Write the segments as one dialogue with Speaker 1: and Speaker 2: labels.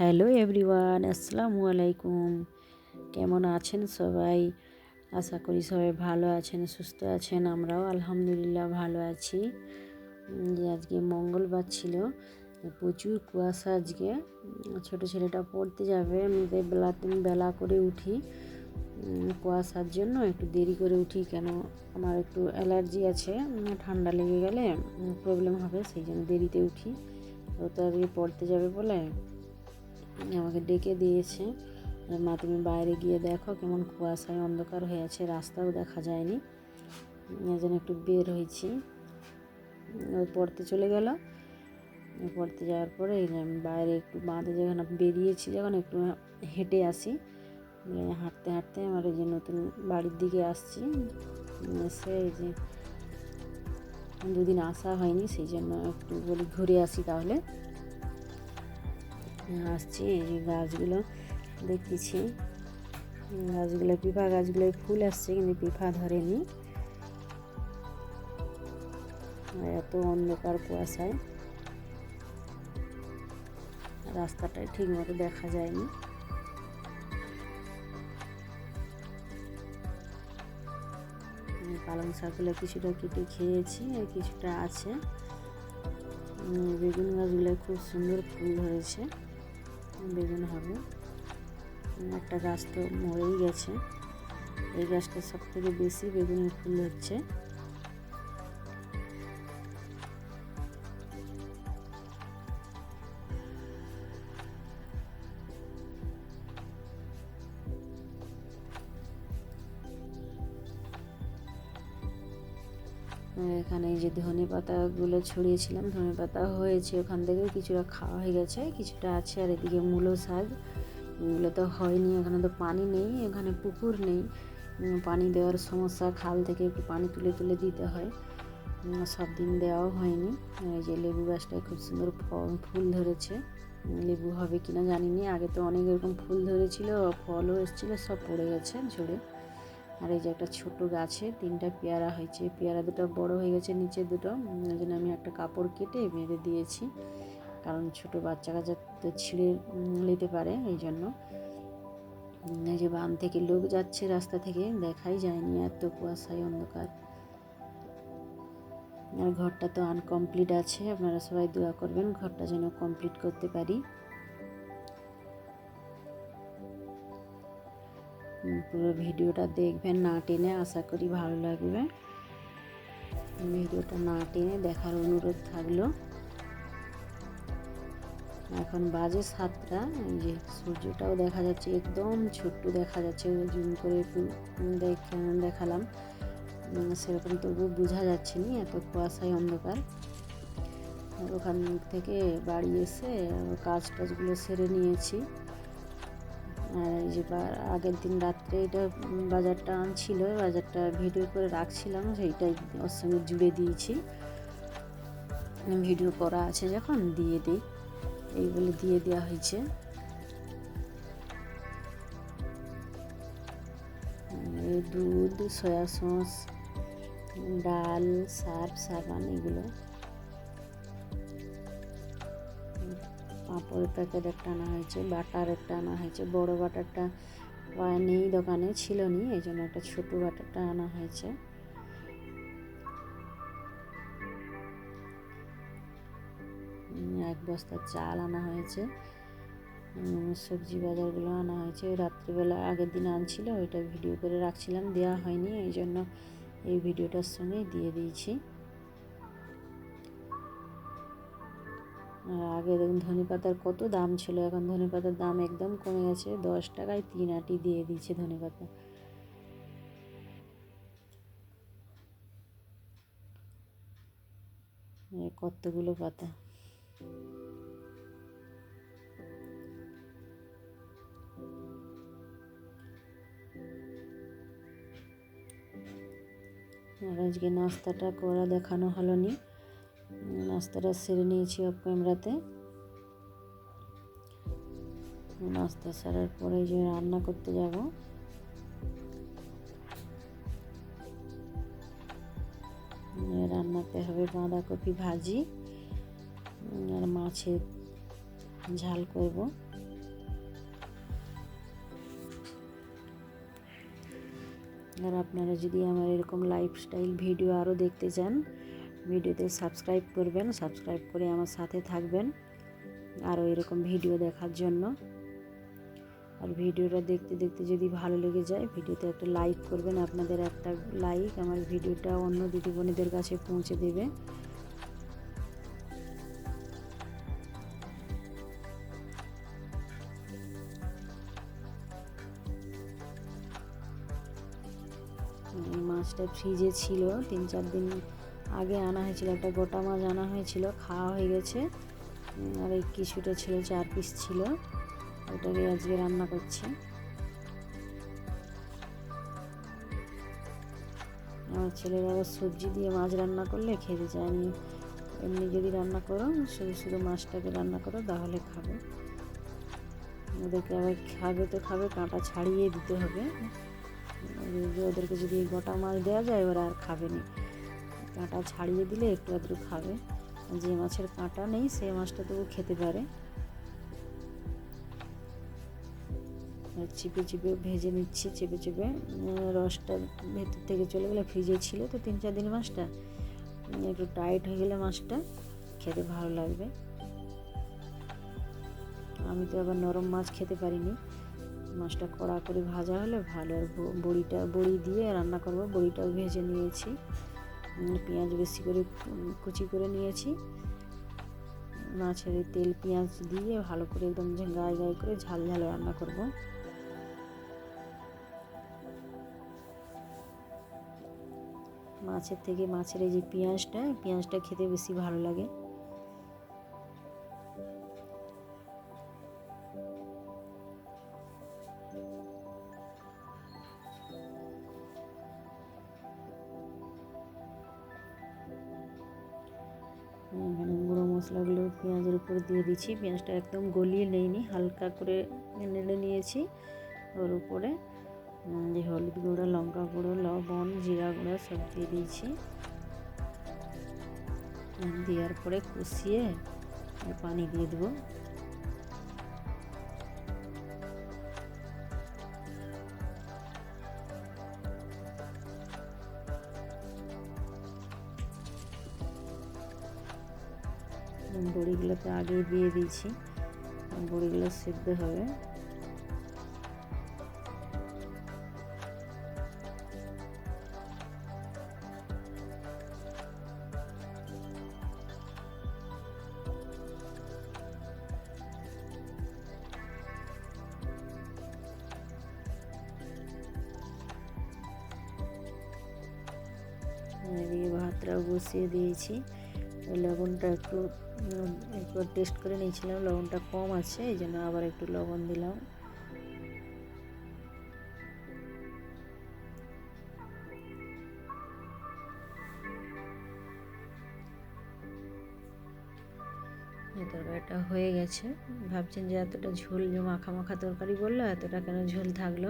Speaker 1: Hello everyone, আসসালামু আলাইকুম। কেমন আছেন সবাই? আশা করি সবাই ভালো আছেন, সুস্থ আছেন, আমরাও আলহামদুলিল্লাহ ভালো আছি। যে আজকে মঙ্গলবার ছিল প্রচুর কুয়াশা আজকে। ছোট ছেলেটা পড়তে যাবে, আমি তাই বেলা বেলা করে উঠি কুয়াশার জন্য একটু দেরি করে উঠি কেন? আমার একটু অ্যালার্জি আছে ঠান্ডা লেগে গেলে প্রবলেম হবে, সেই জন্য দেরিতে উঠি। ও তো আজকে পড়তে যাবে বলে আমাকে ডেকে দিয়েছে। মা, তুমি বাইরে গিয়ে দেখো কেমন কুয়াশায় অন্ধকার হয়ে আছে, রাস্তাও দেখা যায়নি। জন্য একটু বের হয়েছি। পড়তে চলে গেল। পড়তে যাওয়ার পরে বাইরে একটু বাঁধে যখন বেরিয়েছি, যখন একটু হেঁটে আসি হাঁটতে হাঁটতে আমার এই যে নতুন বাড়ির দিকে আসছি। এসে এই যে দুদিন আসা হয়নি, সেই জন্য একটু বলি ঘুরে আসি তাহলে। আসছি, এই যে গাছগুলো দেখতেছি। গাছগুলো পিফা গাছগুলোয় ফুল আসছে, কিন্তু পিফা ধরেনি। এত অন্ধকার কুয়াশায়। রাস্তাটায় ঠিক মতো দেখা যায়নি। পালং শাকগুলো কিছুটা কেটে খেয়েছি, আর কিছুটা আছে। বেগুন গাছগুলো খুব সুন্দর ফুল ধরেছে। বেগুন হবে। একটা গাছ তো মরেই গেছে। এই গাছটা সব থেকে বেশি বেগুনের ফুল হচ্ছে। এখানে এই যে ধনে পাতাগুলো ছড়িয়েছিলাম, ধনে পাতা হয়েছে, ওখান থেকে কিছুটা খাওয়া হয়ে গেছে, কিছুটা আছে, আর এদিকে মূলো শাক, এগুলো তো হয়নি ওখানে তো পানি নেই, এখানে পুকুর নেই পানি দেওয়ার সমস্যা, খাল থেকে একটু পানি তুলে তুলে দিতে হয় সব দিন দেওয়াও হয়নি এই যে লেবু গাছটায় খুব সুন্দর ফ- ফুল ধরেছে লেবু হবে কিনা জানি না আগে তো অনেক এরকম ফুল ধরেছিল, ফলও এসেছিল, সব পড়ে গেছে ঝরে। আর এই যে একটা ছোট গাছে তিনটা পেয়ারা হয়েছে। পেয়ারা দুটো বড় হয়ে গেছে নিচে দুটো। ওই জন্য আমি একটা কাপড় কেটে বেঁধে দিয়েছি। কারণ ছোট বাচ্চা কাচ্চা তো ছিঁড়ে নিতে পারে, এই জন্য। এই যে বাম থেকে লোক যাচ্ছে রাস্তা থেকে, দেখাই যায়নি এত কুয়াশায় অন্ধকার। আর ঘরটা তো আনকমপ্লিট আছে, আপনারা সবাই দোয়া করবেন, ঘরটা যেন কমপ্লিট করতে পারি। পুরো ভিডিওটা দেখবেন না টেনে, আশা করি ভালো লাগবে। ভিডিওটা না টেনে দেখার অনুরোধ থাকল। এখন বাজে সাতটা যে সূর্যটাও দেখা যাচ্ছে, একদম ছোট্ট দেখা যাচ্ছে, জুম করে একটু দেখ- দেখালাম। সেরকম তবু বোঝা যাচ্ছে না, এত কুয়াশায় অন্ধকার। ওখান থেকে বাড়ি এসে কাজ টাজগুলো সেরে নিয়েছি। আর এই যে আগের দিন রাত্রে এটা বাজারটা আনছিল, বাজারটা ভিডিও করে রাখছিলাম, সেইটাই ওর সঙ্গে জুড়ে দিয়েছি। ভিডিও করা আছে যখন, দিয়ে দিই। এই বলে দিয়ে দেওয়া হয়েছে। দুধ, সয়া সস, ডাল সার্ফ সাবান, এগুলো। পাঁপড়ের প্যাকেট একটা আনা হয়েছে বাটার একটা আনা হয়েছে, বড় বাটারটা নেই, দোকানে ছিল নি, এই জন্য একটা ছোট বাটারটা আনা হয়েছে। এক বস্তা চাল আনা হয়েছে সবজি বাজারগুলো আনা হয়েছে। রাত্রিবেলা আগের দিন আনছিল, ওইটা ভিডিও করে রাখছিলাম, দেওয়া হয়নি, এই জন্য এই ভিডিওটার সঙ্গেই দিয়ে দিয়েছি। আর আগে দেখুন ধনে পাতার কত দাম ছিল, এখন ধনে পাতার দাম একদম কমে গেছে। দশ টাকায় তিন আটি দিয়ে দিচ্ছে ধনে পাতা। কতগুলো পাতা। আর আজকে নাস্তাটা করা দেখানো হলো নি। নাস্তাটা সেরে নিয়েছি অফ ক্যামেরাতে। নাস্তা সারার পরে যে রান্না করতে যাব। রান্নাতে হবে বাঁধাকপি ভাজি, আর মাছের ঝাল করব। আর আপনারা যদি আমার এরকম লাইফস্টাইল ভিডিও আরও দেখতে চান ভিডিওতে সাবস্ক্রাইব করবেন, সাবস্ক্রাইব করে আমার সাথে থাকবেন আরও এরকম ভিডিও দেখার জন্য। আর ভিডিওটা দেখতে দেখতে যদি ভালো লেগে যায়, ভিডিওতে একটা লাইক করবেন, আপনাদের একটা লাইক আমার ভিডিওটা অন্য দিদি বোনেদের কাছে পৌঁছে দেবে। মাছটা ফ্রিজে ছিল, তিন চার দিন আগে আনা হয়েছিল, একটা গোটা মাছ আনা হয়েছিল, খাওয়া হয়ে গেছে। আর এই কিছুটা ছিল, চার পিস ছিল। ওটাকে আজকে রান্না করছি। আমার ছেলের আবার সবজি দিয়ে মাছ রান্না করলে খেতে চায়নি এমনি যদি রান্না করো, শুধু শুধু মাছটাকে রান্না করো, তাহলে খাবে। ওদেরকে আবার খাবে তো খাবে, কাঁটা ছাড়িয়ে দিতে হবে। ওদেরকে যদি গোটা মাছ দেওয়া যায়, ওরা আর খাবে না। কাঁটা ছাড়িয়ে দিলে একটু আধটু খাবে। যে মাছের কাঁটা নেই সেই মাছটা তবু খেতে পারে। চিপে চিপে ভেজে নিচ্ছি, চেপে চেপে। রসটা ভেতর থেকে চলে গেলে ফ্রিজে ছিল তো তিন চার দিন মাছটা। একটু টাইট হয়ে গেলে মাছটা খেতে ভালো লাগবে। আমি তো আবার নরম মাছ খেতে পারিনি। মাছটা কড়া করে ভাজা হলে ভালো। আর বড়িটা, বড়ি দিয়ে রান্না করব, বড়িটাও ভেজে নিয়েছি। পেঁয়াজ বেশি করে কুচি করে নিয়েছি। মাছের তেল, পেঁয়াজ দিয়ে ভালো করে একদম গায়ে গায়ে করে ঝাল ঝাল রান্না করব। মাছের থেকে মাছের এই যে পেঁয়াজটা পেঁয়াজটা খেতে বেশি ভালো লাগে। মশলাগুলো পেঁয়াজের উপর দিয়ে দিচ্ছি। পেঁয়াজটা একদম গলিয়ে নেইনি, হালকা করে নেড়ে নিয়েছি। ওর উপরে যে হলুদ গুঁড়ো, লঙ্কা গুঁড়ো, লবণ, জিরা গুঁড়ো সব দিয়ে দিয়েছি। দেওয়ার পরে কষিয়ে পানি দিয়ে দেবো। বড়িগুলোতে আগে দিয়ে দিয়েছি। বড়িগুলো সেদ্ধ হবে। এদিকে ভাতটাও বসিয়ে দিয়েছি। লবণটা একটু একবার টেস্ট করে নিয়েছিলাম, লবণটা কম আছে, এই জন্য আবার একটু লবণ দিলাম। তরকারিটা হয়ে গেছে। ভাবছেন যে এতটা ঝোল মাখা মাখা তরকারি বলল, এতটা কেন ঝোল থাকল?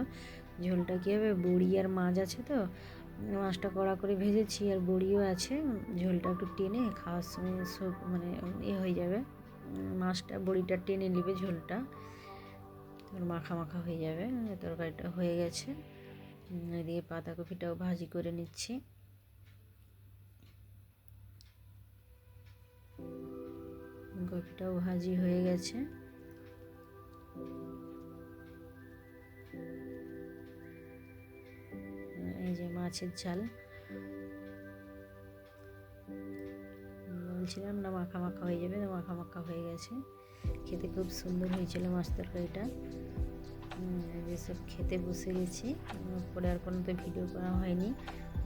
Speaker 1: ঝোলটা কী হবে বড়ি আর মাছ আছে তো? মাছটা কড়া করে ভেজেছি আর বড়িও আছে। ঝোলটা একটু টেনে খাওয়ার সময় সব মানে এ হয়ে যাবে। মাছটা, বড়িটা টেনে নেবে ঝোলটা। মাখা মাখা হয়ে যাবে, তরকারিটা হয়ে গেছে। এদিকে পাতাকপিটাও ভাজি করে নিচ্ছি। কপিটাও ভাজি হয়ে গেছে। মাছের ঝাল। বলছিলাম না মাখা মাখা হয়ে যাবে মাখা মাখা হয়ে গেছে। খেতে খুব সুন্দর হয়েছিল মাছ তরকারিটা। যেসব খেতে বসে গেছি। পরে আর কোনো তো ভিডিও করা হয়নি।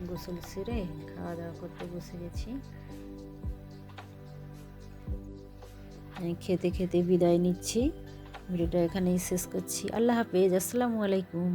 Speaker 1: গোসল সেরে খাওয়া দাওয়া করতে বসে গেছি। খেতে খেতে বিদায় নিচ্ছি। ভিডিওটা এখানেই শেষ করছি। আল্লাহ হাফেজ। আসসালামু আলাইকুম।